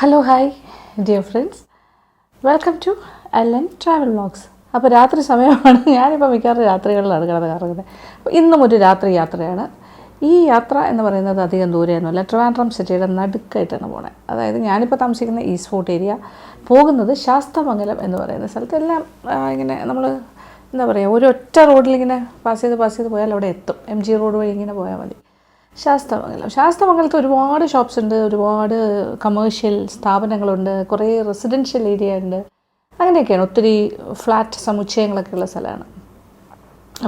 Hello hi dear friends welcome to L N travel vlogs അപ്പോൾ രാത്രി സമയമാണ്. ഞാനിപ്പോൾ മിക്കവാറും രാത്രികളിലാണ് കിടന്ന് കറങ്ങുന്നത് അപ്പോൾ ഇന്നും ഒരു രാത്രി യാത്രയാണ്. ഈ യാത്ര എന്ന് പറയുന്നത് അധികം ദൂരെയൊന്നുമല്ല. ട്രിവാൻഡ്രം സിറ്റിയുടെ നടുക്കായിട്ടാണ് പോണത് അതായത് ഞാനിപ്പോൾ താമസിക്കുന്ന ഈസ്റ്റ് ഫോർട്ട് ഏരിയ പോകുന്നത് ശാസ്തമംഗലം എന്ന് പറയുന്ന സ്ഥലത്തെല്ലാം ഇങ്ങനെ നമ്മൾ എന്താ പറയുക ഒരു ഒറ്റ റോഡിൽ ഇങ്ങനെ പാസ് ചെയ്ത് പാസ് ചെയ്ത് പോയാൽ അവിടെ എത്തും. എം ജി റോഡ് വഴി ഇങ്ങനെ പോയാൽ മതി. ശാസ്തമംഗലം. ശാസ്തമംഗലത്ത് ഒരുപാട് ഷോപ്സ് ഉണ്ട് ഒരുപാട് കമേഴ്ഷ്യൽ സ്ഥാപനങ്ങളുണ്ട് കുറേ റെസിഡൻഷ്യൽ ഏരിയ ഉണ്ട്. അങ്ങനെയൊക്കെയാണ് ഒത്തിരി ഫ്ലാറ്റ് സമുച്ചയങ്ങളൊക്കെ ഉള്ള സ്ഥലമാണ്.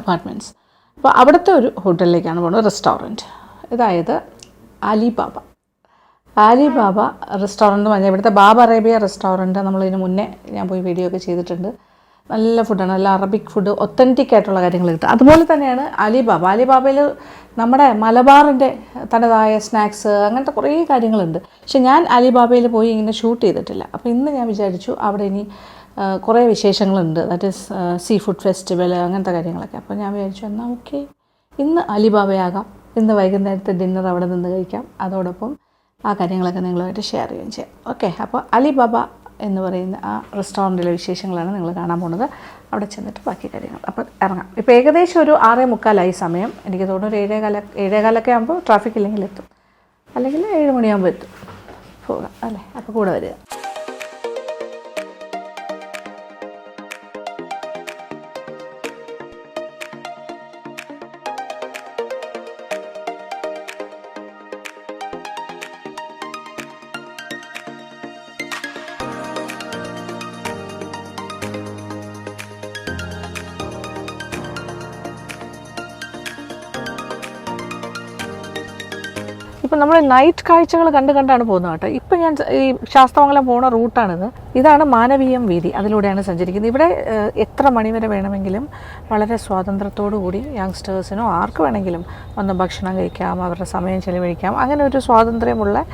അപ്പാർട്ട്മെന്റ്സ് അപ്പോൾ അവിടുത്തെ ഒരു ഹോട്ടലിലേക്കാണ് പോകുന്നത് റെസ്റ്റോറന്റ് അതായത് അലിബാബ. അലിബാബ റെസ്റ്റോറന്റ് പറഞ്ഞാൽ ഇവിടുത്തെ ബാബ അറേബ്യ റെസ്റ്റോറന്റ് നമ്മളിതിന് മുന്നേ ഞാൻ പോയി വീഡിയോ ഒക്കെ ചെയ്തിട്ടുണ്ട്. നല്ല ഫുഡാണ് നല്ല അറബിക് ഫുഡ് ഒത്തന്റിക് ആയിട്ടുള്ള കാര്യങ്ങൾ കിട്ടും. അതുപോലെ തന്നെയാണ് അലിബാബ. അലിബാബയിൽ നമ്മുടെ മലബാറിന്റെ തനതായ സ്നാക്സ് അങ്ങനത്തെ കുറേ കാര്യങ്ങളുണ്ട്. പക്ഷെ ഞാൻ അലിബാബയിൽ പോയി ഇങ്ങനെ ഷൂട്ട് ചെയ്തിട്ടില്ല. അപ്പോൾ ഇന്ന് ഞാൻ വിചാരിച്ചു അവിടെ ഇനി കുറേ വിശേഷങ്ങളുണ്ട്. That is sea food festival അങ്ങനത്തെ കാര്യങ്ങളൊക്കെ. അപ്പോൾ ഞാൻ വിചാരിച്ചു എന്നാൽ ഓക്കെ ഇന്ന് അലിബാബയാകാം. ഇന്ന് വൈകുന്നേരത്തെ ഡിന്നർ അവിടെ നിന്ന് കഴിക്കാം. അതോടൊപ്പം ആ കാര്യങ്ങളൊക്കെ നിങ്ങളുമായിട്ട് ഷെയർ ചെയ്യുകയും ചെയ്യാം. ഓക്കെ അപ്പോൾ അലിബാബ എന്ന് പറയുന്ന ആ റെസ്റ്റോറന്റിലെ വിശേഷങ്ങളാണ് നിങ്ങൾ കാണാൻ പോകുന്നത്. അവിടെ ചെന്നിട്ട് ബാക്കി കാര്യങ്ങൾ. അപ്പോൾ ഇറങ്ങാം. ഇപ്പോൾ ഏകദേശം ഒരു ആറേ മുക്കാലായി സമയം. എനിക്ക് തോന്നുന്നു ഒരു ഏഴേകാല ഏഴേകാലൊക്കെ ആകുമ്പോൾ ട്രാഫിക് ഇല്ലെങ്കിൽ എത്തും. അല്ലെങ്കിൽ ഏഴ് മണിയാകുമ്പോൾ എത്തും. പോകാം അല്ലേ? അപ്പോൾ കൂടെ വരിക. ഇപ്പം നമ്മൾ നൈറ്റ് കാഴ്ചകൾ കണ്ട് കണ്ടാണ് പോകുന്നത് കേട്ടോ. ഇപ്പം ഞാൻ ഈ ശാസ്തമംഗലം പോണ റൂട്ടാണിത് ഇതാണ് മാനവീയം വീതി. അതിലൂടെയാണ് സഞ്ചരിക്കുന്നത്. ഇവിടെ എത്ര മണിവരെ വേണമെങ്കിലും വളരെ കൂടി യങ്സ്റ്റേഴ്സിനോ ആർക്ക് വേണമെങ്കിലും വന്ന് ഭക്ഷണം കഴിക്കാം അവരുടെ സമയം ചെലവഴിക്കാം. അങ്ങനെ ഒരു സ്വാതന്ത്ര്യമുള്ള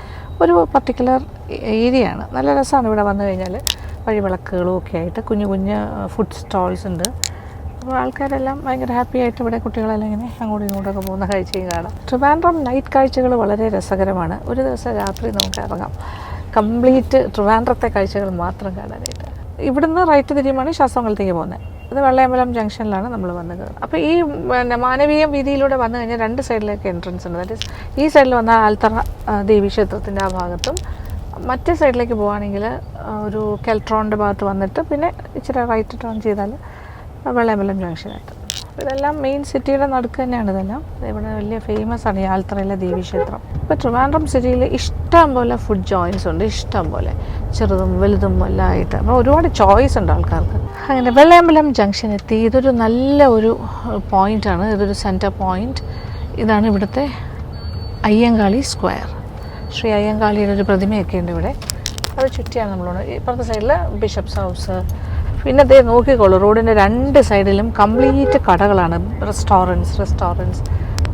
ഒരു പർട്ടിക്കുലർ ഏരിയയാണ്. നല്ല രസമാണ് ഇവിടെ വന്നു കഴിഞ്ഞാൽ വഴിവിളക്കുകളും ഒക്കെ ആയിട്ട് കുഞ്ഞു കുഞ്ഞ് ഫുഡ് സ്റ്റോൾസ് ഉണ്ട്. അപ്പോൾ ആൾക്കാരെല്ലാം ഭയങ്കര ഹാപ്പി ആയിട്ട് ഇവിടെ കുട്ടികളെല്ലാം ഇങ്ങനെ അങ്ങോട്ടും ഇങ്ങോട്ടൊക്കെ പോകുന്ന കാഴ്ചയും കാണാം. ട്രിവാൻഡ്രം നൈറ്റ് കാഴ്ചകൾ വളരെ രസകരമാണ്. ഒരു ദിവസം രാത്രി നമുക്ക് ഇറങ്ങാം. കംപ്ലീറ്റ് ട്രിവാൻഡ്രത്തെ കാഴ്ചകൾ മാത്രം കാണാനായിട്ട്. ഇവിടുന്ന് റൈറ്റ് തിരിയുമാണ് ശാസ്ത്രമംഗലത്തേക്ക് പോകുന്നത്. അത് വെള്ളയമ്പലം ജംഗ്ഷനിലാണ് നമ്മൾ വന്നത് കയറുന്നത്. അപ്പോൾ ഈ പിന്നെ മാനവീയ വീതിയിലൂടെ വന്നു കഴിഞ്ഞാൽ രണ്ട് സൈഡിലേക്ക് എൻട്രൻസ് ഉണ്ട്. ദാറ്റ് ഈ സൈഡിൽ വന്നാൽ ആൽത്തറ ദേവീ ക്ഷേത്രത്തിന്റെ ആ ഭാഗത്തും മറ്റേ സൈഡിലേക്ക് പോവുകയാണെങ്കിൽ ഒരു കെൽട്രോണിന്റെ ഭാഗത്ത് വന്നിട്ട് പിന്നെ ഇച്ചിരി റൈറ്റ് ടേൺ ചെയ്താൽ വെള്ളയമ്പലം ജംഗ്ഷനായിട്ട് ഇതെല്ലാം മെയിൻ സിറ്റിയുടെ നടുക്ക് തന്നെയാണ് ഇതെല്ലാം. ഇവിടെ വലിയ ഫേമസ് ആണ് യാത്രയിലെ ദേവി ദേവീക്ഷേത്രം ഇപ്പോൾ ട്രിവാൻഡ്രം സിറ്റിയിൽ ഇഷ്ടം പോലെ ഫുഡ് ജോയിൻസ് ഉണ്ട് ഇഷ്ടം പോലെ. ചെറുതും വലുതും എല്ലാം ആയിട്ട് അപ്പോൾ ഒരുപാട് ചോയ്സ് ഉണ്ട് ആൾക്കാർക്ക്. അങ്ങനെ വെള്ളയമ്പലം ജംഗ്ഷൻ എത്തി. ഇതൊരു നല്ല ഒരു പോയിന്റാണ് ഇതൊരു സെന്റർ പോയിന്റ് ഇതാണ് ഇവിടുത്തെ അയ്യങ്കാളി സ്ക്വയർ ശ്രീ അയ്യങ്കാളിയുടെ ഒരു പ്രതിമയൊക്കെ ഉണ്ട് ഇവിടെ. അത് ചുറ്റിയാണ് നമ്മളോട്. ഇപ്പുറത്തെ സൈഡിൽ ബിഷപ്സ് ഹൗസ് പിന്നെ ദേ നോക്കിക്കോളൂ റോഡിന്റെ രണ്ട് സൈഡിലും കംപ്ലീറ്റ് കടകളാണ്. റെസ്റ്റോറന്റ്സ് റെസ്റ്റോറന്റ്സ്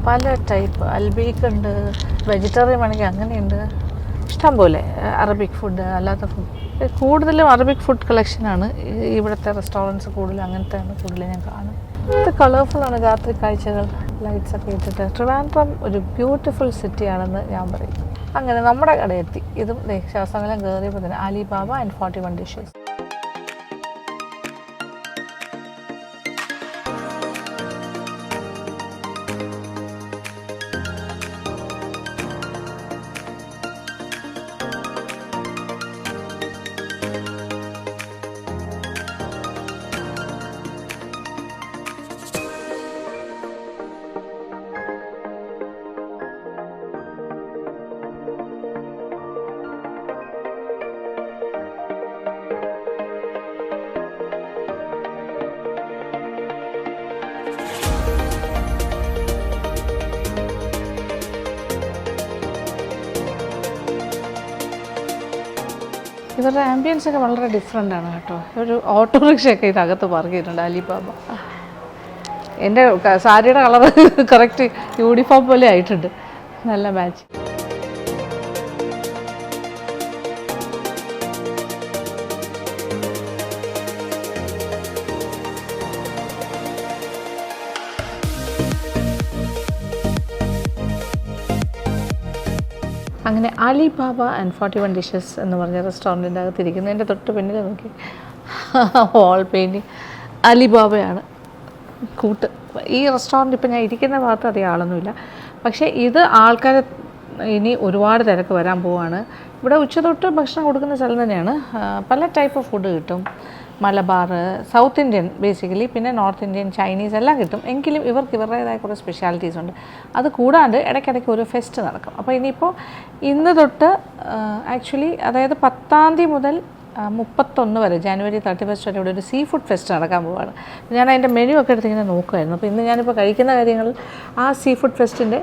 പല ടൈപ്പ്. അൽബീക്ക് ഉണ്ട് വെജിറ്റേറിയൻ വേണമെങ്കിൽ അങ്ങനെയുണ്ട്. ഇഷ്ടം പോലെ അറബിക് ഫുഡ് അല്ലാത്ത ഫുഡ് കൂടുതലും അറബിക് ഫുഡ് കളക്ഷനാണ് ഇവിടുത്തെ റെസ്റ്റോറന്റ്സ് കൂടുതലും അങ്ങനത്തെയാണ് കൂടുതലും ഞാൻ കാണും ഇത് കളർഫുള്ളാണ് രാത്രി കാഴ്ചകൾ ലൈറ്റ്സ് ഒക്കെ ഇട്ടിട്ട്. ട്രിവാൻഡ്രം ഒരു ബ്യൂട്ടിഫുൾ സിറ്റിയാണെന്ന് ഞാൻ പറയും. അങ്ങനെ നമ്മുടെ കടയെത്തി. ഇതും ദേ ശാസ്ത്രമംഗലം കയറിയപ്പോൾ തന്നെ Alibaba and forty one dishes ഇവരുടെ ആംബിയൻസ് ഒക്കെ വളരെ ഡിഫറെന്റ് ആണ് കേട്ടോ. ഒരു ഓട്ടോറിക്ഷയൊക്കെ ഇതിനകത്ത് പാർക്ക് ചെയ്തിട്ടുണ്ട് അലിബാബ. എന്റെ സാരിയുടെ കളർ കറക്റ്റ് യൂണിഫോം പോലെ ആയിട്ടുണ്ട്. നല്ല മാച്ച് അങ്ങനെ Alibaba and forty one dishes എന്ന് പറഞ്ഞ റെസ്റ്റോറന്റിന്റെ അകത്ത് ഇരിക്കുന്നതിന്റെ തൊട്ട് പിന്നിൽ നോക്കി. വാൾ പെയിന്റിങ് അലിബാബയാണ് കൂട്ട്. ഈ റെസ്റ്റോറന്റ് ഇപ്പം ഞാൻ ഇരിക്കുന്ന ഭാഗത്ത് അധികം ആളൊന്നുമില്ല. പക്ഷേ ഇത് ആൾക്കാർ ഇനി ഒരുപാട് തിരക്ക് വരാൻ പോവാണ്. ഇവിടെ ഉച്ച തൊട്ട് ഭക്ഷണം കൊടുക്കുന്ന സ്ഥലം തന്നെയാണ്. പല ടൈപ്പ് ഓഫ് ഫുഡ് കിട്ടും. മലബാർ സൗത്ത് ഇന്ത്യൻ ബേസിക്കലി പിന്നെ നോർത്ത് ഇന്ത്യൻ ചൈനീസ് എല്ലാം കിട്ടും. എങ്കിലും ഇവർക്ക് ഇവരുടേതായ കുറേ സ്പെഷ്യാലിറ്റീസ് ഉണ്ട്. അത് കൂടാണ്ട് ഇടയ്ക്കിടയ്ക്ക് ഒരു ഫെസ്റ്റ് നടക്കും. അപ്പോൾ ഇനിയിപ്പോൾ ഇന്ന് തൊട്ട് ആക്ച്വലി അതായത് പത്താം തീയതി മുതൽ മുപ്പത്തൊന്ന് വരെ ജാനുവരി തേർട്ടി ഫസ്റ്റ് വരെ ഇവിടെ ഒരു സീ ഫുഡ് ഫെസ്റ്റ് നടക്കാൻ പോവാണ്. ഞാൻ അതിന്റെ മെനു ഒക്കെ എടുത്തിങ്ങനെ നോക്കുമായിരുന്നു അപ്പോൾ ഇന്ന് ഞാനിപ്പോൾ കഴിക്കുന്ന കാര്യങ്ങൾ ആ സീ ഫുഡ് ഫെസ്റ്റിന്റെ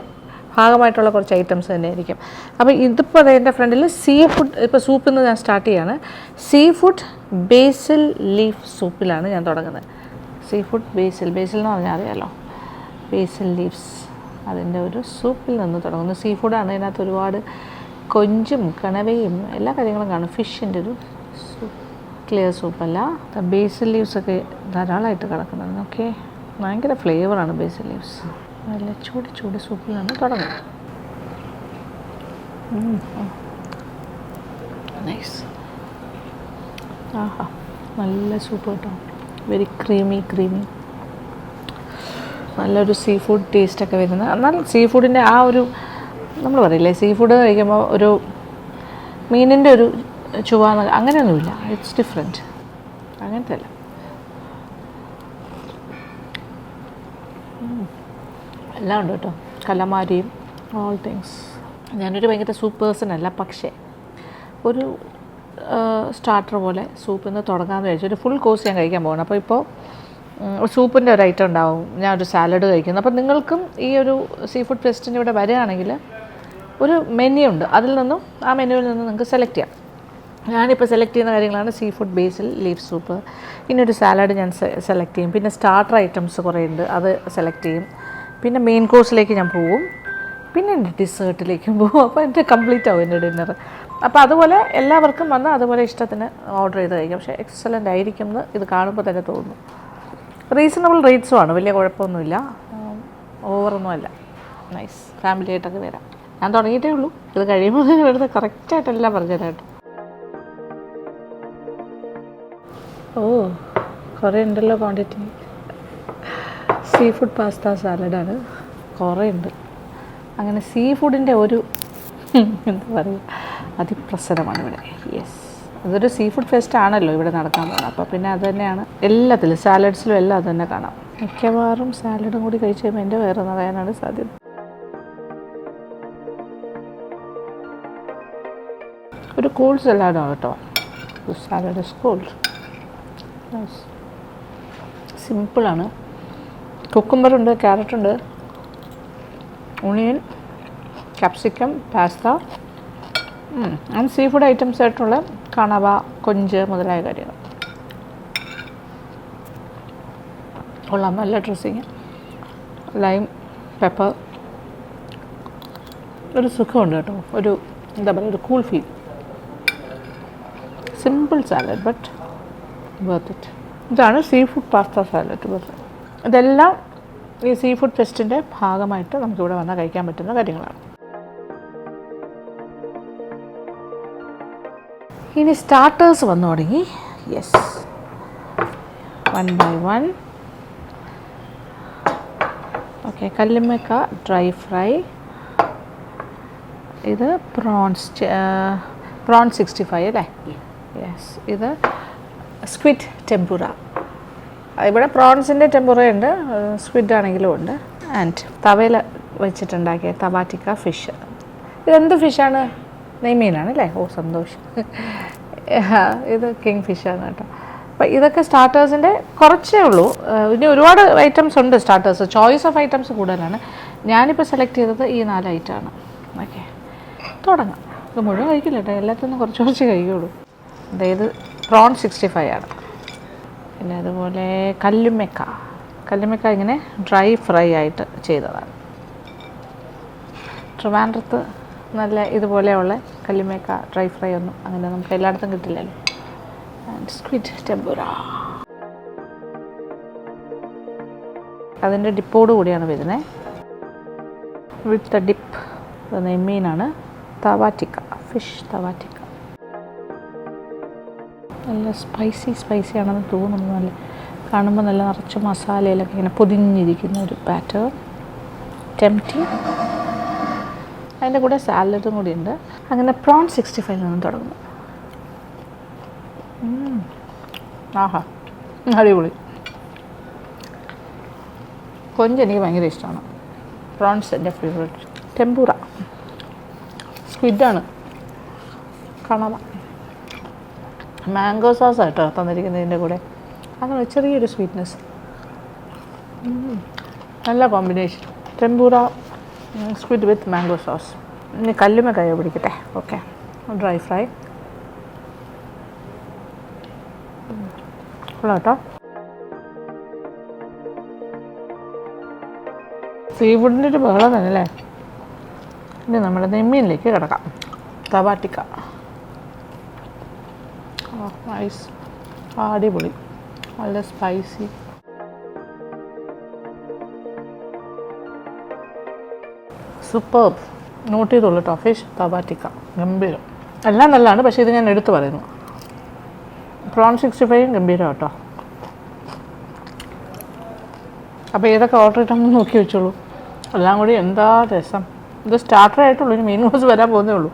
ഭാഗമായിട്ടുള്ള കുറച്ച് ഐറ്റംസ് തന്നെ ആയിരിക്കും അപ്പോൾ ഇതിപ്പോൾ ദേ എന്റെ ഫ്രണ്ടിൽ സീ ഫുഡ് ഇപ്പോൾ സൂപ്പിൽ നിന്ന് ഞാൻ സ്റ്റാർട്ട് ചെയ്യാണ്. സീ ഫുഡ് ബേസിൽ ലീഫ് സൂപ്പിലാണ് ഞാൻ തുടങ്ങുന്നത്. സീ ഫുഡ് ബേസിൽ ബേസിൽ എന്ന് പറഞ്ഞാൽ അറിയാമല്ലോ ബേസിൽ ലീവ്സ് അതിന്റെ ഒരു സൂപ്പിൽ നിന്ന് തുടങ്ങുന്നു. സീ ഫുഡാണ് ഇതിനകത്ത് ഒരുപാട് കൊഞ്ചും കണവയും എല്ലാ കാര്യങ്ങളും കാണും. ഫിഷിന്റെ ഒരു സൂപ്പ് ക്ലിയർ സൂപ്പല്ല ബേസിൽ ലീവ്സൊക്കെ ധാരാളമായിട്ട് കിടക്കുന്നുണ്ട്. ഓക്കെ ഭയങ്കര ഫ്ലേവറാണ് ബേസിൽ ലീവ്സ് നല്ല ചൂട് ചൂട് സൂപ്പിലാണ് തുടങ്ങുന്നത്. നൈസ് ആഹാ നല്ല സൂപ്പ് കേട്ടോ. വെരി ക്രീമി ക്രീമി നല്ലൊരു സീ ഫുഡ് ടേസ്റ്റൊക്കെ വരുന്നത് എന്നാൽ സീ ഫുഡിന്റെ ആ ഒരു നമ്മൾ പറയില്ലേ സീ ഫുഡ് കഴിക്കുമ്പോൾ ഒരു മീനിന്റെ ഒരു ചുവ അങ്ങനെയൊന്നുമില്ല. ഇറ്റ്സ് ഡിഫറെന്റ് അങ്ങനത്തെ അല്ല. എല്ലാം ഉണ്ട് കേട്ടോ. കലമാരിയും ഓൾ തിങ്സ് ഞാനൊരു ഭയങ്കര സൂപ്പ് പേഴ്സൺ അല്ല പക്ഷേ ഒരു സ്റ്റാർട്ടർ പോലെ സൂപ്പിൽ നിന്ന് തുടങ്ങാമെന്ന് വിചാരിച്ചു. ഒരു ഫുൾ കോഴ്സ് ഞാൻ കഴിക്കാൻ പോകണം അപ്പോൾ ഇപ്പോൾ സൂപ്പിന്റെ ഒരു ഐറ്റം ഉണ്ടാവും. ഞാൻ ഒരു സാലഡ് കഴിക്കുന്നു. അപ്പോൾ നിങ്ങൾക്കും ഈ ഒരു സീ ഫുഡ് ഫെസ്റ്റിന്റെ ഇവിടെ വരികയാണെങ്കിൽ ഒരു മെനു ഉണ്ട്. അതിൽ നിന്നും ആ മെനുവിൽ നിന്ന് നിങ്ങൾക്ക് സെലക്ട് ചെയ്യാം. ഞാനിപ്പോൾ സെലക്ട് ചെയ്യുന്ന കാര്യങ്ങളാണ് sea food basil leaf soup പിന്നെ ഒരു സാലഡ് ഞാൻ സെലക്ട് ചെയ്യും. പിന്നെ സ്റ്റാർട്ടർ ഐറ്റംസ് കുറേ ഉണ്ട്. അത് സെലക്ട് ചെയ്യും. പിന്നെ മെയിൻ കോഴ്സിലേക്ക് ഞാൻ പോവും. പിന്നെ എന്റെ ഡിസേർട്ടിലേക്കും പോകും അപ്പോൾ എന്റെ കംപ്ലീറ്റ് ആവും എന്റെ ഡിന്നർ അപ്പോൾ അതുപോലെ എല്ലാവർക്കും വന്ന് അതുപോലെ ഇഷ്ടത്തിന് ഓർഡർ ചെയ്ത് കഴിക്കാം. പക്ഷേ എക്സലന്റ് ആയിരിക്കും എന്ന് ഇത് കാണുമ്പോൾ തന്നെ തോന്നുന്നു റീസണബിൾ റേറ്റ്സും ആണ്. വലിയ കുഴപ്പമൊന്നുമില്ല. ഓവറൊന്നും അല്ല നൈസ് ഫാമിലി ആയിട്ടൊക്കെ വരാം. ഞാൻ തുടങ്ങിയിട്ടേ ഉള്ളൂ. ഇത് കഴിയുമ്പോൾ നിങ്ങളടുത്ത് കറക്റ്റായിട്ടെല്ലാം പറഞ്ഞുതരാം കേട്ടോ ഓ കുറേ ഉണ്ടല്ലോ ക്വാണ്ടിറ്റി സീ ഫുഡ് പാസ്ത സാലഡാണ്. കുറേ ഉണ്ട് അങ്ങനെ സീ ഫുഡിന്റെ ഒരു എന്താ പറയുക അതിപ്രസരമാണ് ഇവിടെ. യെസ് അതൊരു സീ ഫുഡ് ഫെസ്റ്റ് ആണല്ലോ ഇവിടെ നടക്കാൻ പോകുന്നത്. അപ്പോൾ പിന്നെ അത് തന്നെയാണ് എല്ലാത്തിലും സാലഡ്സിലും എല്ലാം അത് തന്നെ കാണാം. മിക്കവാറും സാലഡും കൂടി കഴിച്ച് കഴിയുമ്പോൾ എന്റെ വേറെ നിറയാനാണ് സാധ്യത. ഒരു കൂൾ സലാഡാണ് കേട്ടോ. സാലഡ് ഇസ് കൂൾഡ് സിമ്പിളാണ് കുക്കുംബറുണ്ട് ക്യാരറ്റുണ്ട് onion capsicum pasta and seafood items ആയിട്ടുള്ള കണവ കൊഞ്ച് മുതലായ കാര്യങ്ങൾ. കൊള്ളാം നല്ല ഡ്രസ്സിങ്. ലൈം പെപ്പർ ഒരു സുഖമുണ്ട് കേട്ടോ. ഒരു എന്താ പറയുക ഒരു cool feel simple salad but worth it ഇതാണ് sea food pasta salad worth ഇതെല്ലാം ഈ സീ ഫുഡ് ഫെസ്റ്റിന്റെ ഭാഗമായിട്ട് നമുക്കിവിടെ വന്നാൽ കഴിക്കാൻ പറ്റുന്ന കാര്യങ്ങളാണ്. ഇനി സ്റ്റാർട്ടേഴ്സ് വന്നു തുടങ്ങി. Yes one by one okay കല്ലുമ്മക്ക dry fry ഇത് പ്രോൺസ് പ്രോൺ സിക്സ്റ്റി ഫൈവ് അല്ലേ? യെസ് ഇത് സ്ക്വിഡ് ടെമ്പുറ ഇവിടെ പ്രോൺസിന്റെ ടെമ്പുറ ഉണ്ട് സ്ക്വിഡ് ആണെങ്കിലും ഉണ്ട്. ആൻഡ് തവയിൽ വെച്ചിട്ടുണ്ടാക്കിയ തവാറ്റിക്ക ഫിഷ് ഇതെന്ത് ഫിഷാണ് നെയ്മീനാണ് അല്ലേ? ഓ സന്തോഷം. ഇത് കിങ് ഫിഷാണ് കേട്ടോ. അപ്പം ഇതൊക്കെ സ്റ്റാർട്ടേഴ്സിന്റെ കുറച്ചേ ഉള്ളൂ. ഇനി ഒരുപാട് ഐറ്റംസ് ഉണ്ട് സ്റ്റാർട്ടേഴ്സ് ചോയ്സ് ഓഫ് ഐറ്റംസ് കൂടുതലാണ്. ഞാനിപ്പോൾ സെലക്ട് ചെയ്തത് ഈ നാല് ഐറ്റമാണ് ഓക്കെ തുടങ്ങാം. ഇത് മുഴുവൻ കഴിക്കില്ല കേട്ടോ. എല്ലാത്തിനും കുറച്ച് കുറച്ച് കഴിക്കുള്ളൂ അതായത് പ്രോൺ സിക്സ്റ്റി ഫൈവ് ആണ്. പിന്നെ അതുപോലെ കല്ലുമ്മക്ക. കല്ലുമ്മക്ക ഇങ്ങനെ ഡ്രൈ ഫ്രൈ ആയിട്ട് ചെയ്തതാണ്. ട്രിവാൻഡ്രത്ത് നല്ല ഇതുപോലെയുള്ള കല്ലുമ്മക്ക ഡ്രൈ ഫ്രൈ ഒന്നും അങ്ങനെ നമുക്ക് എല്ലായിടത്തും കിട്ടില്ലല്ലോ. ആൻഡ് സ്ക്വിഡ് ടെമ്പുര അതിന്റെ ഡിപ്പോട് കൂടിയാണ് വരുന്നത് വിത്ത് ദ ഡിപ്പ് നെയ്മീനാണ് തവാറ്റിക്ക ഫിഷ് തവാറ്റിക്ക. നല്ല സ്പൈസി സ്പൈസി ആണെന്ന് തോന്നുന്നു നല്ല. കാണുമ്പോൾ നല്ല നിറച്ച് മസാലയിലൊക്കെ ഇങ്ങനെ പൊതിഞ്ഞിരിക്കുന്ന ഒരു പാറ്റേൺ ടെംറ്റി അതിന്റെ കൂടെ സാലഡും കൂടി ഉണ്ട്. അങ്ങനെ പ്രോൺ സിക്സ്റ്റി ഫൈവ് നിന്ന് തുടങ്ങുന്നു. ആഹാ. അടിപൊളി. കൊഞ്ച് എനിക്ക് ഭയങ്കര ഇഷ്ടമാണ്. പ്രോൺസ് എന്റെ ഫേവറേറ്റ് ടെമ്പൂറ സ്ക്വിഡാണ് കണവ. മാംഗോ സോസ് ആട്ടോ തന്നിരിക്കുന്നതിന്റെ കൂടെ. അങ്ങനെ ചെറിയൊരു സ്വീറ്റ്നെസ് നല്ല combination tempura squid with mango sauce ഇനി കല്ലുമ കൈ പിടിക്കട്ടെ. ഓക്കെ ഡ്രൈ ഫ്രൈ കേട്ടോ സീ ഫുഡിന്റെ ഒരു ബഹളം തന്നെ അല്ലേ ഇനി നമ്മുടെ നെമ്മീനിലേക്ക് കിടക്കാം. തവാട്ടിക്ക നൈസ് അടിപൊളി. നല്ല സ്പൈസി സൂപ്പർ നോട്ട് ചെയ്തുള്ളൂ കേട്ടോ. ഫിഷ് തവാറ്റിക്ക ഗംഭീരം. എല്ലാം നല്ലതാണ്. പക്ഷേ ഇത് ഞാൻ എടുത്തു പറയുന്നു. പ്രോൺ സിക്സ്റ്റി ഫൈവും ഗംഭീരം കേട്ടോ. അപ്പോൾ ഏതൊക്കെ ഓർഡർ ഇട്ടാണെന്ന് നോക്കി വെച്ചോളൂ. എല്ലാം കൂടി എന്താ രസം. ഇത് സ്റ്റാർട്ടർ ആയിട്ടുള്ളൂ. ഇനി മെയിൻ കോഴ്സ് വരാൻ പോകുന്നേ ഉള്ളൂ.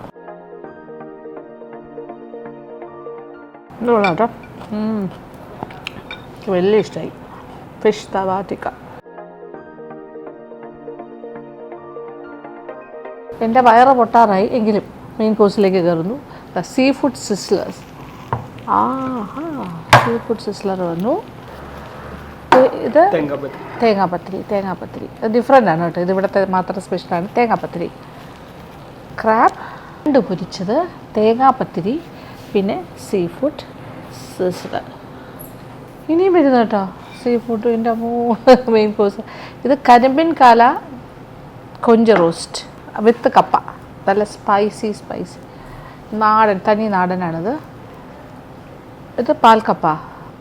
ഇത് കൊള്ളാം കേട്ടോ വലിയ ഇഷ്ടമായി ഫിഷ് തവാറ്റിക്ക എന്റെ വയറ് പൊട്ടാറായി എങ്കിലും മെയിൻ കോഴ്സിലേക്ക് കയറുന്നു. സീ ഫുഡ് സിസ്ലേഴ്സ് ആ സീ ഫുഡ് സിസ്ലർ വന്നു. ഇത് തേങ്ങാപ്പത്തിരി. തേങ്ങാപ്പത്തിരി ഡിഫറെന്റ് ആണ് കേട്ടോ. ഇത് ഇവിടുത്തെ മാത്രം സ്പെഷ്യലാണ് തേങ്ങാപ്പത്തിരി. ക്രാബ് രണ്ട് പൊരിച്ചത്. തേങ്ങാപ്പത്തിരി. പിന്നെ സീ ഫുഡ് സിസ്ലർ ഇനിയും വരുന്നു കേട്ടോ. സീ ഫുഡ് എന്റെ മെയിൻ കോഴ്സ് ഇത് കരിമ്പിൻ കാല കൊഞ്ച് റോസ്റ്റ് വിത്ത് കപ്പ. നല്ല സ്പൈസി സ്പൈസി നാടൻ തനി നാടനാണിത്. ഇത് പാൽക്കപ്പ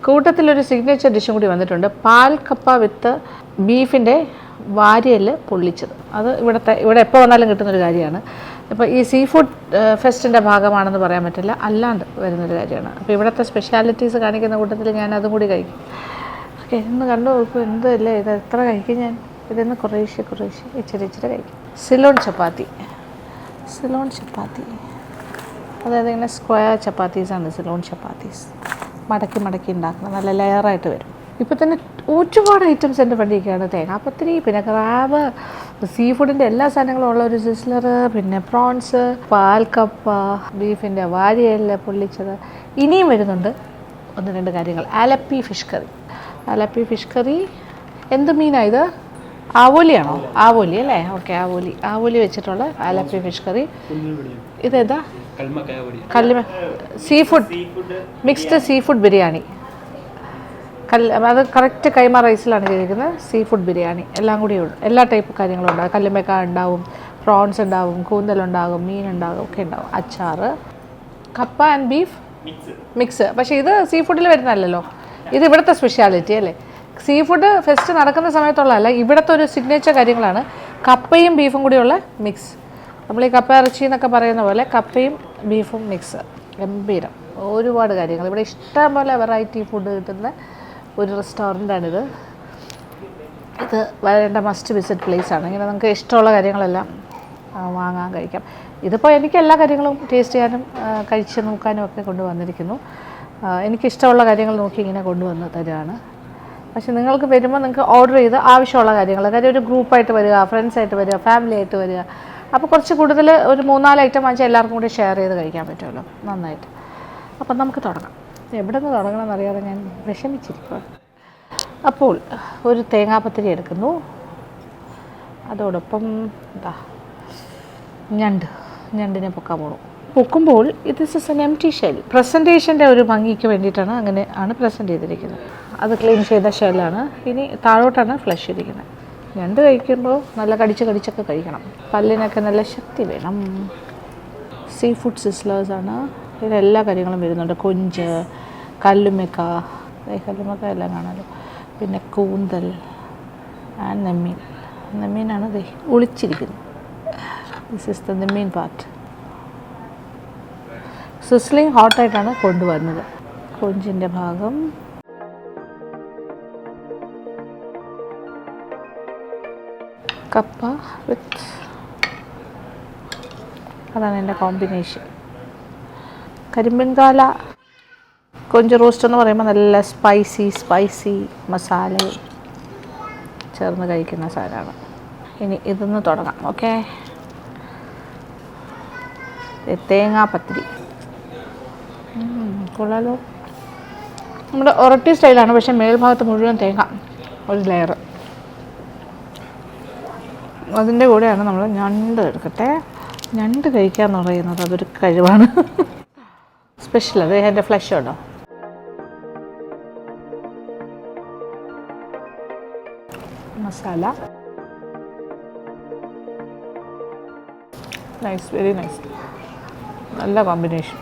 കൂട്ടത്തിലൊരു സിഗ്നേച്ചർ ഡിഷും കൂടി വന്നിട്ടുണ്ട്. പാൽക്കപ്പ വിത്ത് ബീഫിന്റെ വാരിയൽ പൊള്ളിച്ചത്. അത് ഇവിടുത്തെ ഇവിടെ എപ്പോൾ വന്നാലും കിട്ടുന്നൊരു കാര്യമാണ്. ഇപ്പോൾ ഈ സീ ഫുഡ് ഫെസ്റ്റിന്റെ ഭാഗമാണെന്ന് പറയാൻ പറ്റില്ല. അല്ലാണ്ട് വരുന്നൊരു കാര്യമാണ്. അപ്പോൾ ഇവിടുത്തെ സ്പെഷ്യാലിറ്റീസ് കാണിക്കുന്ന കൂട്ടത്തിൽ ഞാൻ അതും കൂടി കഴിക്കും. ഓക്കെ ഇന്ന് കണ്ടു നോക്കും. എന്തല്ലേ ഇത്? എത്ര കഴിക്കും ഞാൻ? ഇതെന്ന് കുറേശ്ശെ കുറേശ്ശെ ഇച്ചിരി ഇച്ചിരി കഴിക്കും. സിലോൺ ചപ്പാത്തി. സിലോൺ ചപ്പാത്തി. അതായത് ഇങ്ങനെ സ്ക്വയർ ചപ്പാത്തീസാണ് സിലോൺ ചപ്പാത്തീസ്. മടക്കി മടക്കി ഉണ്ടാക്കുന്നത്. നല്ല ലെയറായിട്ട് വരും. ഇപ്പോൾ തന്നെ ഒരുപാട് ഐറ്റംസ് എന്റെ വണ്ടിയൊക്കെയാണ് തേങ്ങാപ്പത്തിരി പിന്നെ ക്രാബ് സീ ഫുഡിന്റെ എല്ലാ സാധനങ്ങളും ഉള്ള ഒരു സിസ്ലർ പിന്നെ പ്രോൺസ് പാൽക്കപ്പ ബീഫിന്റെ വാരിയല്ല പൊള്ളിച്ചത്. ഇനിയും വരുന്നുണ്ട് ഒന്ന് രണ്ട് കാര്യങ്ങൾ. അലപ്പി ഫിഷ് കറി അലപ്പി ഫിഷ് കറി എന്ത് മീനാണ് ഇത്? ആവോലിയാണോ ആവോലി അല്ലേ? ഓക്കെ ആവോലി. ആവോലി വെച്ചിട്ടുള്ള അലപ്പി ഫിഷ് കറി ഇതേതാ കല്ലുമ sea food mixed sea food biryani. കല്ല് അത് കറക്റ്റ് കൈമ റൈസിലാണ് ചെയ്തിരിക്കുന്നത് സീ ഫുഡ് ബിരിയാണി. എല്ലാം കൂടി എല്ലാ ടൈപ്പ് കാര്യങ്ങളും ഉണ്ടാകും കല്ലുമേക്ക ഉണ്ടാവും പ്രോൺസ് ഉണ്ടാവും കൂന്തലുണ്ടാകും മീൻ ഉണ്ടാകും ഒക്കെ ഉണ്ടാവും. അച്ചാർ കപ്പ ആൻഡ് ബീഫ് മിക്സ് പക്ഷേ ഇത് സീ ഫുഡിൽ വരുന്നതല്ലല്ലോ ഇത് ഇവിടുത്തെ സ്പെഷ്യാലിറ്റി അല്ലേ? സീ ഫുഡ് ഫെസ്റ്റ് നടക്കുന്ന സമയത്തുള്ളതല്ല ഇവിടുത്തെ ഒരു സിഗ്നേച്ചർ കാര്യങ്ങളാണ്. കപ്പയും ബീഫും കൂടിയുള്ള മിക്സ് നമ്മൾ ഈ കപ്പ ഇറച്ചി എന്നൊക്കെ പറയുന്ന പോലെ കപ്പയും ബീഫും മിക്സ് ഗംഭീരം. ഒരുപാട് കാര്യങ്ങൾ. ഇവിടെ ഇഷ്ടം പോലെ വെറൈറ്റി ഫുഡ് കിട്ടുന്ന ഒരു റെസ്റ്റോറന്റാണിത്. ഇത് വരേണ്ട മസ്റ്റ് വിസിറ്റ് പ്ലേസ് ആണ് ഇങ്ങനെ നമുക്ക് ഇഷ്ടമുള്ള കാര്യങ്ങളെല്ലാം വാങ്ങാൻ കഴിക്കാം. ഇതിപ്പോൾ എനിക്ക് എല്ലാ കാര്യങ്ങളും ടേസ്റ്റ് ചെയ്യാനും കഴിച്ച് നോക്കാനും ഒക്കെ കൊണ്ടുവന്നിരിക്കുന്നു. എനിക്കിഷ്ടമുള്ള കാര്യങ്ങൾ നോക്കി ഇങ്ങനെ കൊണ്ടുവന്ന് തരുകയാണ് പക്ഷെ നിങ്ങൾക്ക് വരുമ്പോൾ നിങ്ങൾക്ക് ഓർഡർ ചെയ്ത് ആവശ്യമുള്ള കാര്യങ്ങൾ കാര്യം ഒരു ഗ്രൂപ്പായിട്ട് വരിക ഫ്രണ്ട്സായിട്ട് വരിക ഫാമിലി ആയിട്ട് വരിക. അപ്പോൾ കുറച്ച് കൂടുതൽ ഒരു മൂന്നാൽ ഐറ്റം വാങ്ങിച്ചാൽ എല്ലാവർക്കും കൂടി ഷെയർ ചെയ്ത് കഴിക്കാൻ പറ്റുമല്ലോ. നന്നായിട്ട്. അപ്പം നമുക്ക് തുടങ്ങാം. എവിടെ നിന്ന് തുടങ്ങണം അറിയാതെ ഞാൻ വിഷമിച്ചിരിക്കുകയാണ് അപ്പോൾ ഒരു തേങ്ങാപ്പത്തിരി എടുക്കുന്നു. അതോടൊപ്പം എന്താ ഞണ്ട് ഞണ്ടിനെ പൊക്കാൻ പോണു. പൊക്കുമ്പോൾ ഇത് is an empty shell പ്രസന്റേഷന്റെ ഒരു ഭംഗിക്ക് വേണ്ടിയിട്ടാണ് അങ്ങനെ ആണ് പ്രസന്റ് ചെയ്തിരിക്കുന്നത്. അത് ക്ലീൻ ചെയ്ത ഷെല്ലാണ് ഇനി താഴോട്ടാണ് ഫ്ലഷ് ഇരിക്കുന്നത് ഞണ്ട് കഴിക്കുമ്പോൾ നല്ല കടിച്ച് കടിച്ചൊക്കെ കഴിക്കണം. പല്ലിനൊക്കെ നല്ല ശക്തി വേണം. സീ ഫുഡ് സിസ്ലേഴ്സാണ് ഇതിലെല്ലാ കാര്യങ്ങളും വരുന്നുണ്ട്. കൊഞ്ച് കല്ലുമ്മക്ക ദേ കല്ലുമ്മക്ക എല്ലാം കാണാമല്ലോ പിന്നെ കൂന്തൽ ആൻഡ് നെമ്മീൻ നെമ്മീനാണ് ദേ ഒളിച്ചിരിക്കുന്നത്. This is the nemmeen part sizzling ഹോട്ടായിട്ടാണ് കൊണ്ടുവരുന്നത്. കൊഞ്ചിന്റെ ഭാഗം. കപ്പ വിത്ത് അതാണ് എന്റെ കോമ്പിനേഷൻ കരിമ്പൻകാല കൊഞ്ച് റോസ്റ്റ് എന്ന് പറയുമ്പോൾ നല്ല സ്പൈസി സ്പൈസി മസാല ചേർന്ന് കഴിക്കുന്ന സാധനമാണ്. ഇനി ഇതൊന്ന് തുടങ്ങാം ഓക്കെ തേങ്ങാപ്പത്തിരി കൊള്ളാലോ. നമ്മുടെ ഒറട്ടി സ്റ്റൈലാണ് പക്ഷേ മേൽഭാഗത്ത് മുഴുവൻ തേങ്ങ ഒരു ലെയർ അതിന്റെ കൂടെയാണ് നമ്മൾ ഞണ്ട് എടുക്കട്ടെ. ഞണ്ട് കഴിക്കുക എന്ന് പറയുന്നത് അതൊരു കഴിവാണ്. സ്പെഷ്യൽ അത് എന്റെ ഫ്ലഷ് ഉണ്ടോ? മസാല. നൈസ് വെരി നൈസ് നല്ല കോമ്പിനേഷൻ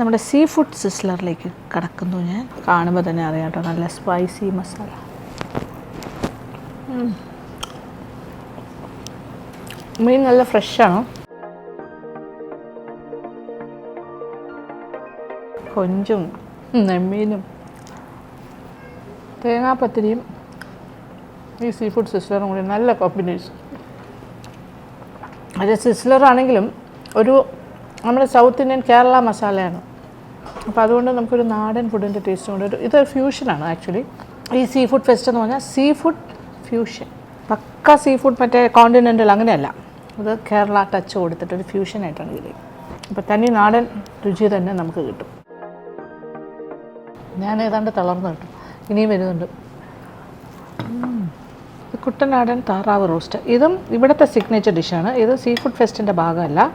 നമ്മുടെ സീ ഫുഡ് സിസ്ലറിലേക്ക് കടക്കുന്നു ഞാൻ. കാണുമ്പോൾ തന്നെ അറിയാം കേട്ടോ നല്ല സ്പൈസി മസാല. മീൻ നല്ല ഫ്രഷാണ് കൊഞ്ചും നെമ്മീനും തേങ്ങാപ്പത്തിരിയും ഈ സീ ഫുഡ് സിസ്ലറും കൂടി നല്ല കോമ്പിനേഷൻ അത് സിസ്ലറാണെങ്കിലും ഒരു നമ്മുടെ സൗത്ത് ഇന്ത്യൻ കേരള മസാലയാണ്. അപ്പോൾ അതുകൊണ്ട് നമുക്കൊരു നാടൻ ഫുഡിന്റെ ടേസ്റ്റ് കൊണ്ട് ഒരു ഇതൊരു ഫ്യൂഷനാണ് ആക്ച്വലി ഈ സീ ഫുഡ് ഫെസ്റ്റ് എന്ന് പറഞ്ഞാൽ സീ ഫുഡ് ഫ്യൂഷൻ പക്ക സീ ഫുഡ് മറ്റേ കോണ്ടിനെന്റൽ അങ്ങനെയല്ല. അത് കേരള ടച്ച് കൊടുത്തിട്ട് ഒരു ഫ്യൂഷനായിട്ടാണ് കിട്ടിയത് അപ്പോൾ തനി നാടൻ രുചി തന്നെ നമുക്ക് കിട്ടും. ഞാൻ ഏതാണ്ട് തളർന്നു കിട്ടും. ഇനിയും വരുന്നുണ്ട്. കുട്ടനാടൻ താറാവ് റോസ്റ്റ്. ഇതും ഇവിടുത്തെ സിഗ്നേച്ചർ ഡിഷാണ് ഇത് സീ ഫുഡ് ഫെസ്റ്റിന്റെ ഭാഗമല്ല.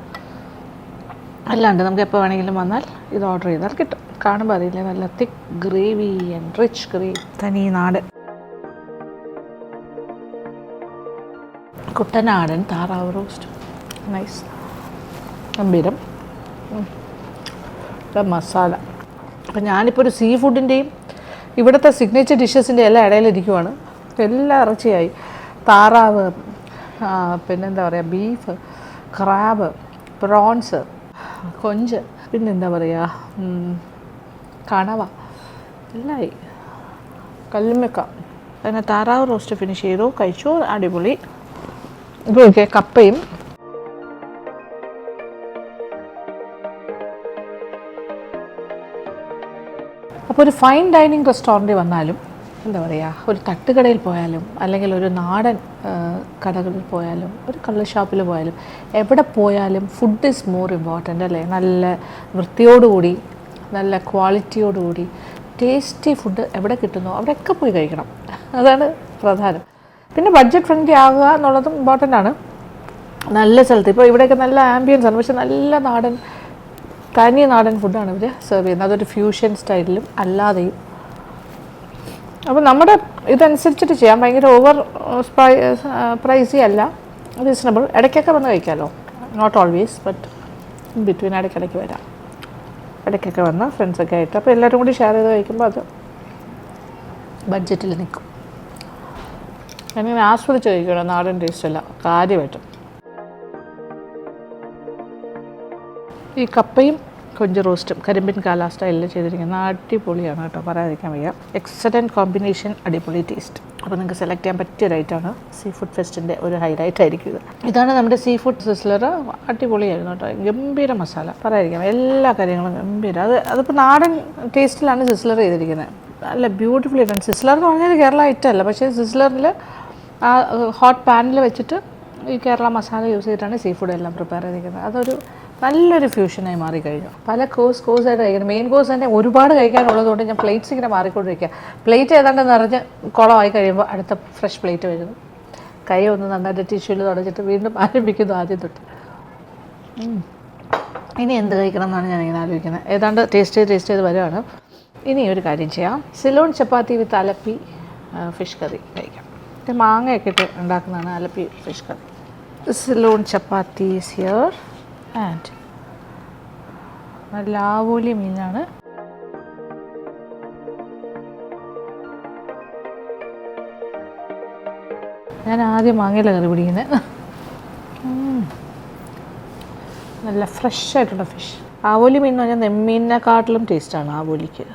അല്ലാണ്ട് നമുക്ക് എപ്പോൾ വേണമെങ്കിലും വന്നാൽ ഇത് ഓർഡർ ചെയ്താൽ കിട്ടും. കാണുമ്പോൾ അറിയില്ലേ നല്ല thick gravy and rich gravy തനി നാട്. കുട്ടനാടൻ താറാവ് റോസ്റ്റ്. നൈസ് ഗംഭീരം. മസാല. അപ്പം ഞാനിപ്പോൾ ഒരു സീ ഫുഡിന്റെയും ഇവിടുത്തെ സിഗ്നേച്ചർ ഡിഷസിന്റെ എല്ലാം ഇടയിലിരിക്കുവാണ്. എല്ലാം ഇറച്ചിയായി. താറാവ് പിന്നെന്താ പറയുക ബീഫ് ക്രാബ് പ്രോൺസ് കൊഞ്ച് പിന്നെന്താ പറയുക കണവ എല്ലായി കല്ലുമ്മക്ക. പിന്നെ താറാവ് റോസ്റ്റ് ഫിനിഷ് ചെയ്തു കഴിച്ചു അടിപൊളി. ഇപ്പോൾ കപ്പയും അപ്പോൾ ഒരു ഫൈൻ ഡൈനിങ് റെസ്റ്റോറന്റിൽ വന്നാലും എന്താ പറയുക ഒരു തട്ടുകടയിൽ പോയാലും അല്ലെങ്കിൽ ഒരു നാടൻ കടകളിൽ പോയാലും ഒരു കള്ള് ഷോപ്പിൽ പോയാലും എവിടെ പോയാലും ഫുഡ് ഈസ് മോർ ഇമ്പോർട്ടന്റ് അല്ലേ? നല്ല വൃത്തിയോടുകൂടി നല്ല ക്വാളിറ്റിയോടുകൂടി ടേസ്റ്റി ഫുഡ് എവിടെ കിട്ടുന്നോ അവിടെയൊക്കെ പോയി കഴിക്കണം. അതാണ് പ്രധാനം. പിന്നെ ബഡ്ജറ്റ് ഫ്രണ്ട്ലി ആകുക എന്നുള്ളതും ഇമ്പോർട്ടന്റ് ആണ്. നല്ല സ്ഥലത്ത് ഇപ്പോൾ ഇവിടെയൊക്കെ നല്ല ആംബിയൻസ് ആണ്. പക്ഷെ നല്ല നാടൻ തനി നാടൻ ഫുഡാണ് ഇവർ സെർവ് ചെയ്യുന്നത്. അതൊരു ഫ്യൂഷൻ സ്റ്റൈലിലും അല്ലാതെയും. അപ്പോൾ നമ്മുടെ ഇതനുസരിച്ചിട്ട് ചെയ്യാം. ഭയങ്കര ഓവർ പ്രൈസി അല്ല. റീസണബിൾ ഇടയ്ക്കൊക്കെ വന്ന് കഴിക്കാമല്ലോ നോട്ട് ഓൾവേസ് ബട്ട് ബിറ്റ്വീൻ ഇടയ്ക്കിടയ്ക്ക് വരാം. ഇടയ്ക്കൊക്കെ വന്ന് ഫ്രണ്ട്സൊക്കെ ആയിട്ട്. അപ്പോൾ എല്ലാവരും കൂടി ഷെയർ ചെയ്ത് കഴിക്കുമ്പോൾ അത് ബഡ്ജറ്റിൽ നിൽക്കും. ഞാനിങ്ങനെ ആസ്വദിച്ച് കഴിക്കണം നാടൻ ടേസ്റ്റ് അല്ല. കാര്യമായിട്ടും. ഈ കപ്പയും കൊഞ്ച് റോസ്റ്റും കരിമ്പിൻ കാലാ സ്റ്റൈലിൽ ചെയ്തിരിക്കുന്ന അടിപൊളിയാണ് കേട്ടോ. പറയാതിരിക്കാൻ വയ്യ. എക്സലന്റ് കോമ്പിനേഷൻ അടിപൊളി ടേസ്റ്റ് അപ്പോൾ നിങ്ങൾക്ക് സെലക്ട് ചെയ്യാൻ പറ്റിയ റൈറ്റാണ് സീ ഫുഡ് ഫെസ്റ്റിന്റെ ഒരു ഹൈലൈറ്റ് ആയിരിക്കും ഇത്. ഇതാണ് നമ്മുടെ സീ ഫുഡ് സിസ്ലർ അടിപൊളിയായിരുന്നു കേട്ടോ. ഗംഭീര മസാല. പറയാതിരിക്കാം എല്ലാ കാര്യങ്ങളും ഗംഭീര. അത് അതിപ്പോൾ നാടൻ ടേസ്റ്റിലാണ് സിസ്ലർ ചെയ്തിരിക്കുന്നത് നല്ല ബ്യൂട്ടിഫുൾ ആയിട്ടാണ് സിസ്ലർ എന്ന് പറഞ്ഞാൽ കേരള ഐറ്റം അല്ല. പക്ഷേ സിസ്ലറിൽ ആ ഹോട്ട് പാനിൽ വെച്ചിട്ട് ഈ കേരള മസാല യൂസ് ചെയ്തിട്ടാണ് സീ ഫുഡ് എല്ലാം പ്രിപ്പയർ ചെയ്തിരിക്കുന്നത്. അതൊരു നല്ലൊരു ഫ്യൂഷനായി മാറിക്കഴിഞ്ഞു. പല കോഴ്സ് കോഴ്സായിട്ട് കഴിക്കണം മെയിൻ കോഴ്സ് തന്നെ ഒരുപാട് കഴിക്കാനുള്ളതുകൊണ്ട് ഞാൻ പ്ലേറ്റ്സ് ഇങ്ങനെ മാറിക്കൊണ്ടിരിക്കുക പ്ലേറ്റ് ഏതാണ്ട് നിറഞ്ഞ് കുളമായി കഴിയുമ്പോൾ അടുത്ത ഫ്രഷ് പ്ലേറ്റ് വരുന്നു. കൈ ഒന്ന് നന്നായിട്ട് ടിഷ്യൂവിൽ തുടച്ചിട്ട് വീണ്ടും ആരംഭിക്കുന്നു ആദ്യം തൊട്ട്. ഇനി എന്ത് കഴിക്കണം എന്നാണ് ഞാനിങ്ങനെ ആലോചിക്കുന്നത്. ഏതാണ്ട് ടേസ്റ്റ് ചെയ്ത് ടേസ്റ്റ് ചെയ്ത് വരുവാണ്. ഇനി ഒരു കാര്യം ചെയ്യാം. സിലോൺ ചപ്പാത്തി വിത്ത് അലപ്പി ഫിഷ് കറി കഴിക്കാം. മാങ്ങയൊക്കെ ഇട്ട് ഉണ്ടാക്കുന്നതാണ് Alleppey fish curry Ceylon chapati here and നല്ല ആവോലി മീനാണ്. ഞാൻ ആദ്യം മാങ്ങയില കറി പിടിക്കുന്നത് നല്ല ഫ്രഷ് ആയിട്ടുള്ള ഫിഷ് ആവോലി മീൻ എന്ന് പറഞ്ഞാൽ നെമ്മീനിനെക്കാട്ടിലും ടേസ്റ്റാണ് ആവോലിക്ക്.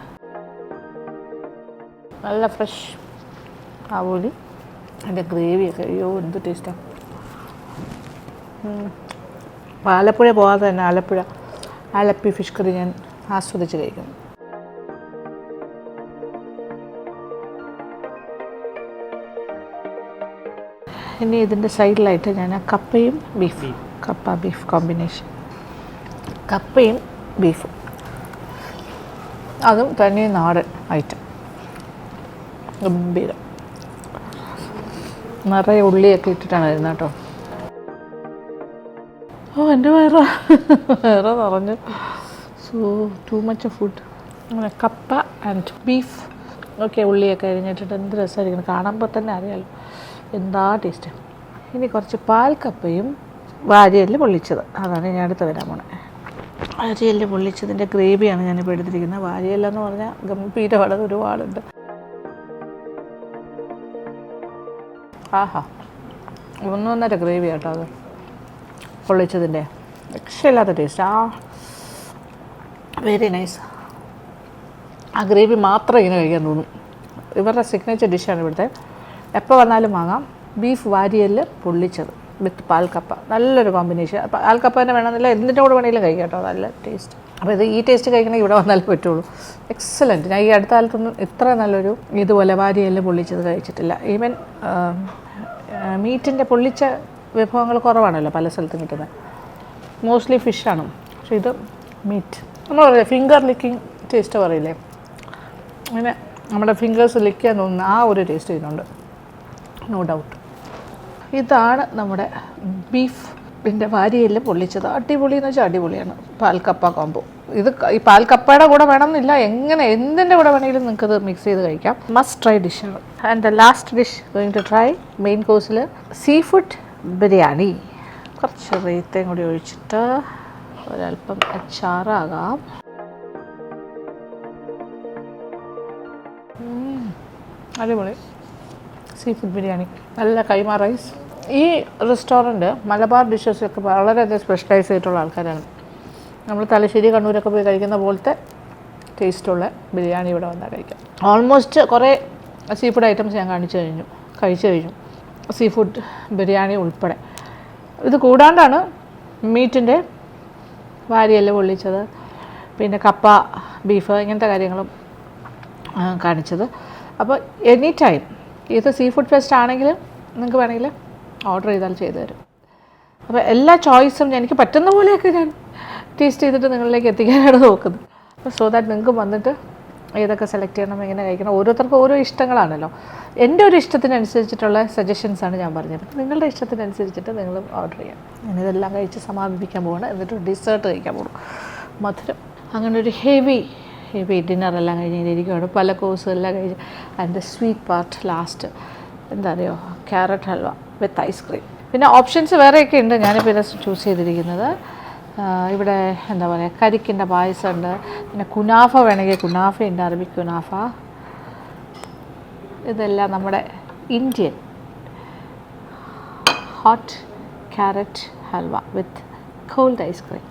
നല്ല ഫ്രഷ് ആവോലി. അതിന്റെ ഗ്രേവിയൊക്കെ അയ്യോ എന്ത് ടേസ്റ്റാണ് ആലപ്പുഴ പോകാതെ തന്നെ ആലപ്പുഴ ആലപ്പി ഫിഷ് കറി ഞാൻ ആസ്വദിച്ച് കഴിക്കുന്നു. ഇനി ഇതിന്റെ സൈഡിലായിട്ട് ഞാൻ കപ്പയും ബീഫ്. കപ്പ ബീഫ് കോമ്പിനേഷൻ. കപ്പയും ബീഫും. അതും തനി നാടൻ ഐറ്റം. ഗംഭീരം. നിറയെ ഉള്ളിയൊക്കെ ഇട്ടിട്ടാണ് വരുന്നത് കേട്ടോ. ഓ എന്റെ വയറ. വയറ പറഞ്ഞു സോ ടു മച്ച് ഫുഡ് അങ്ങനെ കപ്പ ആൻഡ് ബീഫ് ഓക്കെ ഉള്ളിയൊക്കെ അരിഞ്ഞിട്ടിട്ട് എന്ത് രസമായിരിക്കണം കാണുമ്പോൾ തന്നെ അറിയാലോ. എന്താ ടേസ്റ്റ് ഇനി കുറച്ച് പാൽ കപ്പയും വാരിയൽ പൊള്ളിച്ചത്. അതാണ് ഞാൻ അടുത്ത് വരാൻ പോണേ. വാരിയൽ പൊള്ളിച്ചതിന്റെ ഗ്രേവിയാണ് ഞാനിപ്പോൾ എടുത്തിരിക്കുന്നത്. വാരിയല്ലെന്ന് പറഞ്ഞാൽ ഗംഭീരമാണ് ഒരുപാടുണ്ട്. ആഹാ. ഒന്നൊന്നര ഗ്രേവി കേട്ടോ അത്. പൊള്ളിച്ചതിന്റെ. രക്ഷയില്ലാത്ത ടേസ്റ്റ് ആ വെരി നൈസ് ആ ഗ്രേവി മാത്രം ഇങ്ങനെ കഴിക്കാൻ തോന്നും. ഇവരുടെ സിഗ്നേച്ചർ ഡിഷാണ് ഇവിടുത്തെ. എപ്പോൾ വന്നാലും വാങ്ങാം. ബീഫ് വാരിയൽ പൊള്ളിച്ചത് വിത്ത് പാൽക്കപ്പ. നല്ലൊരു കോമ്പിനേഷൻ പാൽക്കപ്പ തന്നെ വേണമെന്നില്ല എന്തിന്റെ കൂടെ വേണമെങ്കിലും കഴിക്കാം കേട്ടോ. നല്ല ടേസ്റ്റ് അപ്പോൾ ഇത് ഈ ടേസ്റ്റ് കഴിക്കണമെങ്കിൽ ഇവിടെ വന്നാലേ പറ്റുള്ളൂ. എക്സലന്റ് ഞാൻ ഈ അടുത്ത കാലത്തൊന്നും ഇത്ര നല്ലൊരു ഇതുപോലെ വാരിയൽ പൊള്ളിച്ചത് കഴിച്ചിട്ടില്ല. ഈവൻ മീറ്റിന്റെ പൊള്ളിച്ച വിഭവങ്ങൾ കുറവാണല്ലോ പല സ്ഥലത്തും കിട്ടുന്നത്. മോസ്റ്റ്ലി ഫിഷാണ് പക്ഷെ ഇത് മീറ്റ് നമ്മൾ പറയില്ലേ ഫിംഗർ ലിക്കിങ് ടേസ്റ്റ് പറയില്ലേ? അങ്ങനെ നമ്മുടെ ഫിംഗേഴ്സ് ലിക്കാൻ തോന്നുന്ന ആ ഒരു ടേസ്റ്റ് ഇതിനുണ്ട്. നോ ഡൗട്ട് ഇതാണ് നമ്മുടെ ബീഫ് പിന്നെ വാരിയെല്ലാം പൊള്ളിച്ചത്. അടിപൊളി എന്ന് വെച്ചാൽ അടിപൊളിയാണ്. പാൽക്കപ്പ കോമ്പോ ഇത് ഈ പാൽക്കപ്പയുടെ കൂടെ വേണമെന്നില്ല. എങ്ങനെ എന്തിന്റെ കൂടെ വേണമെങ്കിലും നിങ്ങൾക്ക് ഇത് മിക്സ് ചെയ്ത് കഴിക്കാം. മസ്റ്റ് ട്രൈ ഡിഷാണ് and the last dish going to try main കോഴ്സിൽ സീ ഫുഡ് ബിരിയാണി. കുറച്ച് റേത്തയും കൂടി ഒഴിച്ചിട്ട് ഒരല്പം അച്ചാറാകാം. അടിപൊളി. Sea food biryani. നല്ല കൈമ റൈസ് ഈ റെസ്റ്റോറന്റ് മലബാർ ഡിഷസൊക്കെ വളരെയധികം സ്പെഷ്യലൈസ് ചെയ്തിട്ടുള്ള ആൾക്കാരാണ്. നമ്മൾ തലശ്ശേരി കണ്ണൂരൊക്കെ പോയി കഴിക്കുന്ന പോലത്തെ ടേസ്റ്റുള്ള ബിരിയാണി ഇവിടെ വന്നാൽ കഴിക്കാം. ഓൾമോസ്റ്റ് കുറേ സീ ഫുഡ് ഐറ്റംസ് ഞാൻ കാണിച്ചു കഴിഞ്ഞു കഴിച്ചു കഴിഞ്ഞു. സീ ഫുഡ് ബിരിയാണി ഉൾപ്പെടെ. ഇത് കൂടാണ്ടാണ് മീറ്റിന്റെ വാരിയെല്ലാം പൊള്ളിച്ചത്. പിന്നെ കപ്പ ബീഫ് ഇങ്ങനത്തെ കാര്യങ്ങളും കാണിച്ചത്. അപ്പോൾ എനി ടൈം ഇത് സീ ഫുഡ് ഫെസ്റ്റ് ആണെങ്കിൽ നിങ്ങൾക്ക് വേണമെങ്കിൽ ഓർഡർ ചെയ്താൽ ചെയ്തു തരും. അപ്പോൾ എല്ലാ ചോയ്സും എനിക്ക് പറ്റുന്ന പോലെയൊക്കെ ഞാൻ ടേസ്റ്റ് ചെയ്തിട്ട് നിങ്ങളിലേക്ക് എത്തിക്കാനാണ് നോക്കുന്നത്. അപ്പോൾ സോ ദാറ്റ് നിങ്ങൾക്ക് വന്നിട്ട് ഏതൊക്കെ സെലക്ട് ചെയ്യണം എങ്ങനെ കഴിക്കണം ഓരോരുത്തർക്കും ഓരോ ഇഷ്ടങ്ങളാണല്ലോ. എന്റെ ഒരു ഇഷ്ടത്തിനനുസരിച്ചിട്ടുള്ള സജഷൻസ് ആണ് ഞാൻ പറഞ്ഞത്. നിങ്ങളുടെ ഇഷ്ടത്തിനനുസരിച്ചിട്ട് നിങ്ങൾ ഓർഡർ ചെയ്യാം. ഞാനിതെല്ലാം കഴിച്ച് സമാപിപ്പിക്കാൻ പോവാണ്. എന്നിട്ട് ഡിസേർട്ട് കഴിക്കാൻ പോകും മധുരം. അങ്ങനെ ഒരു ഹെവി ഹെവി ഡിന്നറെല്ലാം കഴിഞ്ഞിരിക്കുകയാണ് പല കോഴ്സുകളെല്ലാം കഴിഞ്ഞ്. അതിന്റെ സ്വീറ്റ് പാർട്ട് ലാസ്റ്റ് എന്താ പറയുക carrot halwa with ice cream പിന്നെ ഓപ്ഷൻസ് വേറെയൊക്കെ ഉണ്ട്. ഞാനിപ്പോൾ ഇത് ചൂസ് ചെയ്തിരിക്കുന്നത്. ഇവിടെ എന്താ പറയുക കരിക്കിന്റെ പായസമുണ്ട്. പിന്നെ കുനാഫ വേണമെങ്കിൽ കുനാഫയുണ്ട് അറബിക് കുനാഫ. ഇതെല്ലാം നമ്മുടെ Indian hot carrot halwa with cold ice cream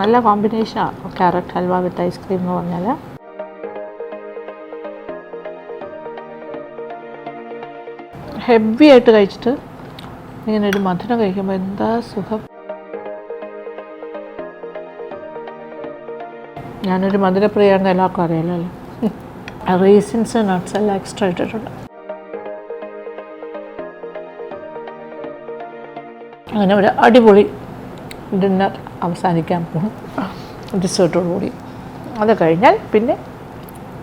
നല്ല കോമ്പിനേഷനാണ് ക്യാരറ്റ് ഹൽവ വിത്ത് ഐസ്ക്രീം എന്ന് പറഞ്ഞാൽ ഹെവി ആയിട്ട് കഴിച്ചിട്ട് ഇങ്ങനെ ഒരു മധുരം കഴിക്കുമ്പോൾ എന്താ സുഖം? ഞാനൊരു മധുരപ്രിയാണെന്ന് എല്ലാവർക്കും അറിയാലോ അല്ലേ? റീസൻസ് നട്ട്സ് എല്ലാം എക്സ്ട്രാ ഇട്ടിട്ടുണ്ട് അങ്ങനെ ഒരു അടിപൊളി ഡിന്നർ അവസാനിക്കാൻ പോകും ഡിസേർട്ടോടുകൂടി അത് കഴിഞ്ഞാൽ പിന്നെ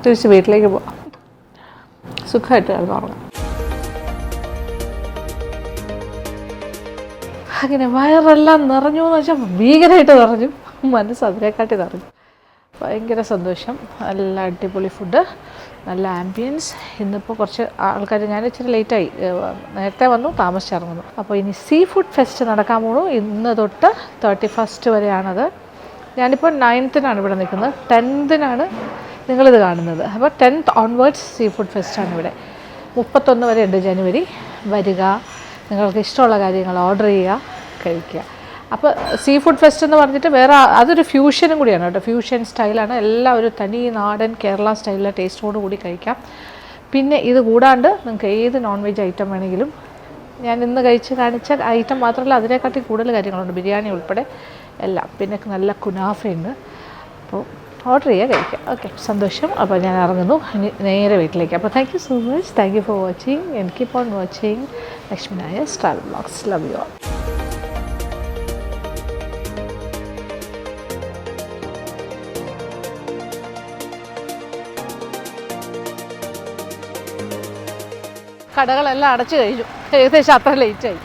തിരിച്ച് വീട്ടിലേക്ക് പോവാം. സുഖമായിട്ട് കിടന്നുറങ്ങാം. അങ്ങനെ വയറെല്ലാം നിറഞ്ഞു എന്ന് വെച്ചാൽ ഭീകരമായിട്ട് നിറഞ്ഞു. മനസ്സ് അതിനെക്കാട്ടി നിറഞ്ഞു. ഭയങ്കര സന്തോഷം. നല്ല അടിപൊളി ഫുഡ് നല്ല ആംബിയൻസ് ഇന്നിപ്പോൾ കുറച്ച് ആൾക്കാർ ഞാൻ ഇച്ചിരി ലേറ്റായി നേരത്തെ വന്നു താമസിച്ചിറങ്ങുന്നു അപ്പോൾ ഇനി സീ ഫുഡ് ഫെസ്റ്റ് നടക്കാൻ പോണു. ഇന്ന് തൊട്ട് തേർട്ടി ഫസ്റ്റ് വരെയാണത്. ഞാനിപ്പോൾ നയൻത്തിനാണ് ഇവിടെ നിൽക്കുന്നത്. ടെൻത്തിനാണ് നിങ്ങളിത് കാണുന്നത്. അപ്പോൾ ടെൻത്ത് ഓൺവേർഡ്സ് സീ ഫുഡ് ഫെസ്റ്റാണ് ഇവിടെ. മുപ്പത്തൊന്ന് വരെ ഉണ്ട് ജനുവരി. വരിക. നിങ്ങൾക്ക് ഇഷ്ടമുള്ള കാര്യങ്ങൾ ഓർഡർ ചെയ്യുക കഴിക്കുക. അപ്പോൾ സീ ഫുഡ് ഫെസ്റ്റ് എന്ന് പറഞ്ഞിട്ട് വേറെ അതൊരു ഫ്യൂഷനും കൂടിയാണ് കേട്ടോ. ഫ്യൂഷൻ സ്റ്റൈലാണ് എല്ലാം ഒരു തനി നാടൻ കേരള സ്റ്റൈലിലെ ടേസ്റ്റോട് കൂടി കഴിക്കാം. പിന്നെ ഇത് കൂടാണ്ട് നിങ്ങൾക്ക് ഏത് നോൺ വെജ് ഐറ്റം വേണമെങ്കിലും ഞാൻ ഇന്ന് കഴിച്ച് കാണിച്ച ഐറ്റം മാത്രമല്ല അതിനെക്കാട്ടി കൂടുതൽ കാര്യങ്ങളുണ്ട്. ബിരിയാണി ഉൾപ്പെടെ എല്ലാം. പിന്നെ നല്ല കുനാഫയുണ്ട്. അപ്പോൾ ഓർഡർ ചെയ്യുക കഴിക്കാം ഓക്കെ സന്തോഷം. അപ്പോൾ ഞാൻ ഇറങ്ങുന്നു. ഇനി നേരെ വീട്ടിലേക്ക്. അപ്പോൾ thank you so much thank you for watching and keep on watching Lakshmi Nair travel vlogs love you all കടകളെല്ലാം അടച്ചു കഴിഞ്ഞു. ഏകദേശം അത്ര ലേറ്റായി